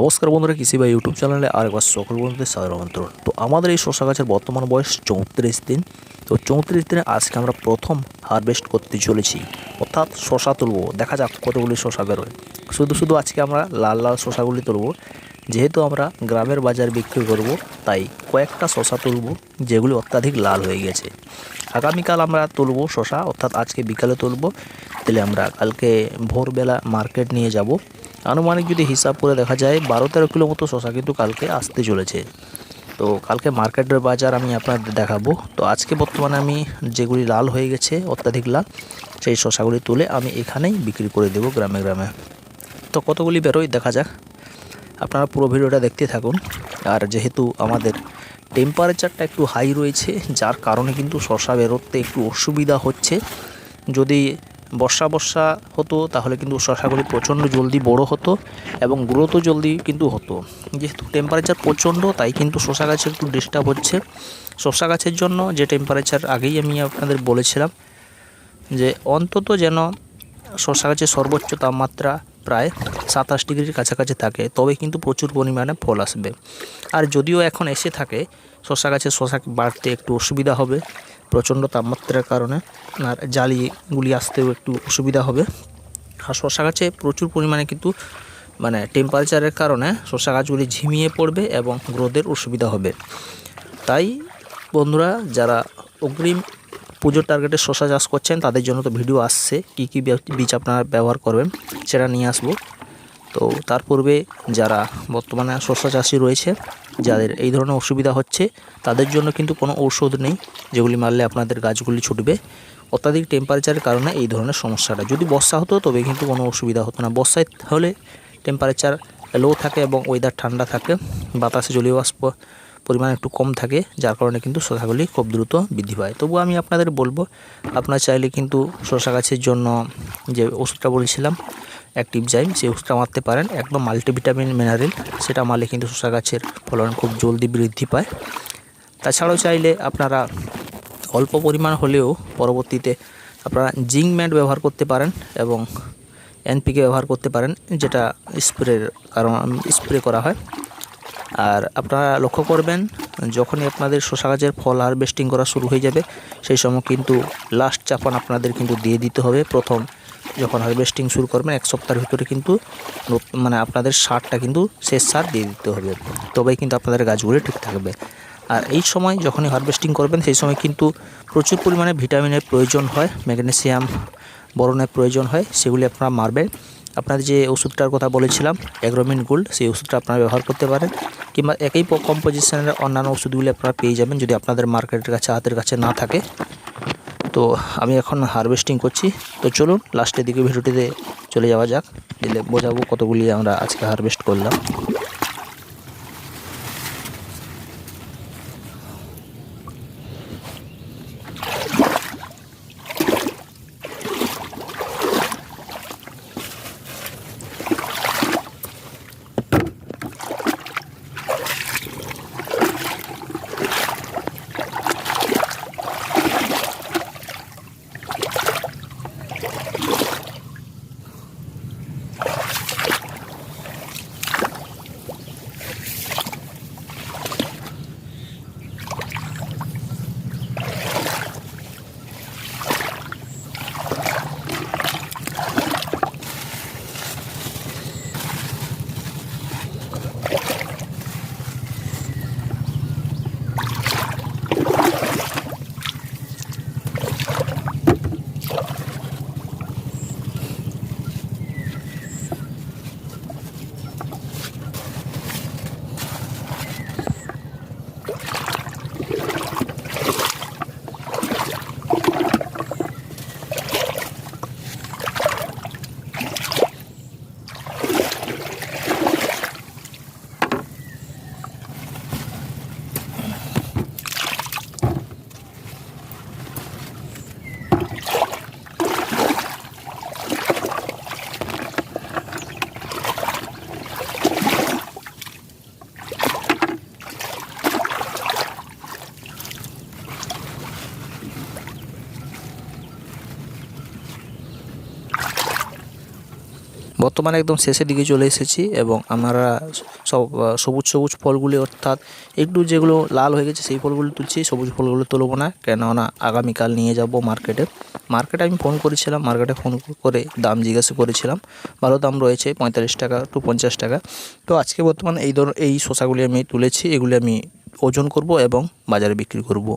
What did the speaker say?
নমস্কার বন্ধুরা কৃষি বা ইউটিউব চ্যানেলে আরেকবার সকল বন্ধুদের সাদর আমন্ত্রণ। তো আমাদের এই শশা গাছের বর্তমান বয়স চৌত্রিশ দিন। তো চৌত্রিশ দিনে আজকে আমরা প্রথম হারভেস্ট করতে চলেছি। অর্থাৎ শশা তুলবো। দেখা যাক কতগুলি শশা বেরোয়। শুধু শুধু আজকে আমরা লাল লাল শশাগুলি তুলবো। যেহেতু আমরা গ্রামের বাজার বিক্রি করব, তাই কয়েকটা শশা তুলবো, যেগুলি অত্যাধিক লাল হয়ে গেছে। আগামীকাল আমরা তুলবো শশা, অর্থাৎ আজকে বিকালে তুলবো। তাহলে আমরা কালকে ভোরবেলা মার্কেট নিয়ে যাব। আনুমানিক যদি হিসাব করে দেখা যায় বারো তেরো কিলো মতো শশা কিন্তু কালকে আসতে চলেছে। তো কালকে মার্কেটের বাজার আমি আপনাদের দেখাবো। তো আজকে বর্তমানে আমি যেগুলি লাল হয়ে গেছে, অত্যাধিক লাল, সেই শশাগুলি তুলে আমি এখানেই বিক্রি করে দেবো গ্রামে গ্রামে। তো কতগুলি বেরোয় দেখা যাক। আপনারা পুরো ভিডিওটা দেখতে থাকুন। আর যেহেতু আমাদের টেম্পারেচারটা একটু হাই রয়েছে, যার কারণে কিন্তু শশা বেরোতে একটু অসুবিধা হচ্ছে। যদি বর্ষা বর্ষা হতো, তাহলে কিন্তু শশাগুলি প্রচণ্ড জলদি বড় হতো এবং গ্রোথও জলদি কিন্তু হতো। যেহেতু টেম্পারেচার প্রচণ্ড, তাই কিন্তু শশা গাছের একটু ডিস্টার্ব হচ্ছে। শশা গাছের জন্য যে টেম্পারেচার আগেই আমি আপনাদের বলেছিলাম যে অন্তত যেন শশা গাছের সর্বোচ্চ তাপমাত্রা প্রায় সাতাশ ডিগ্রির কাছাকাছি থাকে, তবে কিন্তু প্রচুর পরিমাণে ফল আসবে। আর যদিও এখন এসে থাকে শশা গাছের শশা বাড়তে একটু অসুবিধা হবে, প্রচণ্ড তাপমাত্রার কারণে, আর জালিগুলি আসতেও একটু অসুবিধা হবে। আর শশা গাছে প্রচুর পরিমাণে কিন্তু মানে টেম্পারেচারের কারণে শশা গাছগুলি ঝিমিয়ে পড়বে এবং গ্রোথের অসুবিধা হবে। তাই বন্ধুরা, যারা অগ্রিম পুজোর টার্গেটে শশা চাষ করছেন, তাদের জন্য তো ভিডিও আসছে, কী কী বীজ আপনারা ব্যবহার করবেন, সেটা নিয়ে আসব। তো তার পূর্বে যারা বর্তমানে শস্য চাষি রয়েছে, যাদের এই ধরনের অসুবিধা হচ্ছে, তাদের জন্য কিন্তু কোনো ঔষধ নেই যেগুলি মারলে আপনাদের গাছগুলি ছুটবে। অত্যাধিক টেম্পারেচারের কারণে এই ধরনের সমস্যাটা। যদি বর্ষা হতো, তবে কিন্তু কোনো অসুবিধা হতো না। বর্ষায় হলে টেম্পারেচার লো থাকে এবং ওয়েদার ঠান্ডা থাকে। বাতাসে জলীয় বাষ্প পরিমাণ একটু কম থাকে, যার কারণে কিন্তু শশাগুলি খুব দ্রুত বৃদ্ধি পায়। তবুও আমি আপনাদের বলব, আপনার চাইলে কিন্তু শশা গাছের জন্য যে ওষুধটা বলেছিলাম অ্যাক্টিভ জাইম সেই ওষুধটা মারতে পারেন, একদম মাল্টিভিটামিন মিনারেল সেটা মারলে কিন্তু শশা গাছের ফলন খুব জলদি বৃদ্ধি পায়। তাছাড়াও চাইলে আপনারা অল্প পরিমাণ হলেও পরবর্তীতে আপনারা জিঙ্ক ম্যাট ব্যবহার করতে পারেন এবং এনপিকে ব্যবহার করতে পারেন, যেটা স্প্রের কারণ স্প্রে করা হয়। আর আপনারা লক্ষ্য করবেন, যখনই আপনাদের শশা গাছের ফল হারভেস্টিং করা শুরু হয়ে যাবে, সেই সময় কিন্তু লাস্ট চাপান আপনাদের কিন্তু দিয়ে দিতে হবে। প্রথম যখন হারভেস্টিং শুরু করবেন, এক সপ্তাহের ভিতরে কিন্তু মানে আপনাদের সারটা কিন্তু শেষ সার দিয়ে দিতে হবে। তবেই কিন্তু আপনাদের গাছগুলি ঠিক থাকবে। আর এই সময় যখনই হারভেস্টিং করবেন, সেই সময় কিন্তু প্রচুর পরিমাণে ভিটামিনের প্রয়োজন হয় ম্যাগনেসিয়াম বরণের প্রয়োজন হয়, সেগুলি আপনারা মারবেন। আপনাদের যে ওষুধটার কথা বলেছিলাম অ্যাগ্রোমিন গোল্ড সেই ওষুধটা আপনারা ব্যবহার করতে পারেন। কিংবা একই কম্পোজিশনের অন্যান্য ওষুধগুলি আপনারা পেয়ে যাবেন, যদি আপনাদের মার্কেটের কাছে, হাতের কাছে না থাকে। তো আমি এখন হারভেস্টিং করছি। তো চলুন লাস্টের দিকে ভিডিওটিতে চলে যাওয়া যাক। দিলে বোঝাবো কতগুলি আমরা আজকে হারভেস্ট করলাম। বর্তমানে একদম শেষের দিকে চলে এসেছি এবং আমরা সব সবুজ সবুজ ফলগুলি অর্থাৎ একটু যেগুলো লাল হয়ে গেছে সেই ফলগুলো তুলছি, সবুজ ফলগুলো তুলব না, কেননা আগামীকাল নিয়ে যাব মার্কেটে। মার্কেটে আমি ফোন করেছিলাম, মার্কেটে ফোন করে দাম জিজ্ঞাসা করেছিলাম, ভালো দাম রয়েছে, পঁয়তাল্লিশ টাকা টু পঞ্চাশ টাকা। তো আজকে বর্তমানে এই ধর, এই শসাগুলি আমি তুলেছি, এগুলি আমি ওজন করব এবং বাজারে বিক্রি করব।